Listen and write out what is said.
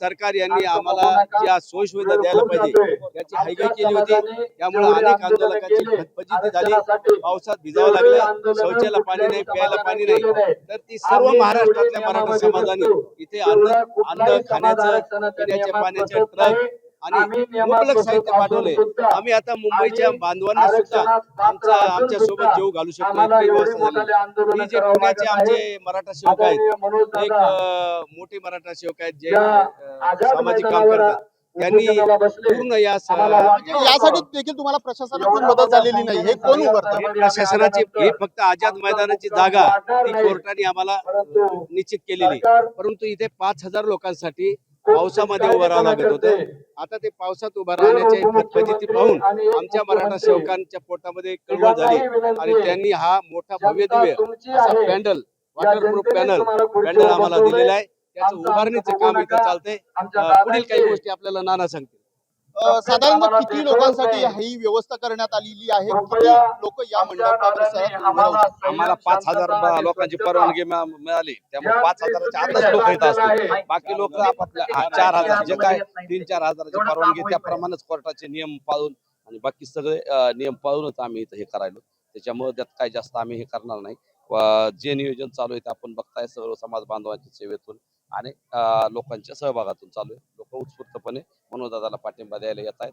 सरकार यांनी आम्हाला ज्या सोयी सुविधा द्यायला पाहिजे. याची हायगाई केली होती. त्यामुळे अनेक आंदोलकांची फतफजिती झाली. पावसात भिजावं लागलं. शौचाला पाणी नाही प्यायला पाणी नाही. तर ती सर्व महाराष्ट्रातल्या मराठा समाजाने इथे अन्न अन्न खाण्याचं पिण्याच्या पाण्याचे ट्रक आणि मुबलक साहित्य पाठवले. आम्ही आता मुंबईच्या बांधवांना सुद्धा आमचा आमच्यासोबत जीव घालू शकतो इतकी व्यवस्था झाली. ही जे पुण्याचे आमचे मराठा सेवक आहेत. एक मोठे मराठा सेवक आहेत जे सामाजिक काम करतात. त्यांनी पूर्ण या म्हणजे यासाठी देखील तुम्हाला प्रशासनाची मदत झालेली नाही. हे कोण प्रशासनाची ही फक्त आझाद मैदानाची जागा ती कोर्टाने आम्हाला निश्चित केलेली. परंतु इथे पाच हजार लोकांसाठी पावसामध्ये उभं राहावं लागत होतं. आता ते पावसात उभं राहण्याची फतफजिती पाहून आमच्या मराठा सेवकांच्या पोटामध्ये कळवळ झाली. आणि त्यांनी हा मोठा भव्य दिव्य असा पॅन्डल वॉटरप्रूफ पॅनल पॅन्डल आम्हाला दिलेला आहे. त्याचं उभारणीचं काम इथं चालतंय. पुढील काही गोष्टी आपल्याला नाना सांगतील. अं, साधारणतः किती लोकांसाठी ही व्यवस्था करण्यात आलेली आहे? किती लोक या मंडपा परिसरात? आम्हाला पाच हजार लोकांची परवानगी मिळा- मिळाली. त्यामुळे पाच हजाराच्या आतच लोक येत असतील. बाकी लोक आपापल्या चार हजार जे काय तीन चार हजाराची परवानगी त्याप्रमाणेच कोर्टाचे नियम पाळून आणि बाकी सगळे नियम पाळूनच आम्ही इथं हे करायलो. त्याच्यामुळे त्यात काय जास्त आम्ही हे करणार नाही. जे नियोजन चालू आहे ते आपण बघताय. सर्व समाज बांधवांच्या सेवेतून. आणि अ, लोकांच्या सहभागातून चालू आहे. लोक उत्स्फूर्तपणे मनोदादाला पाठिंबा द्यायला येत आहेत.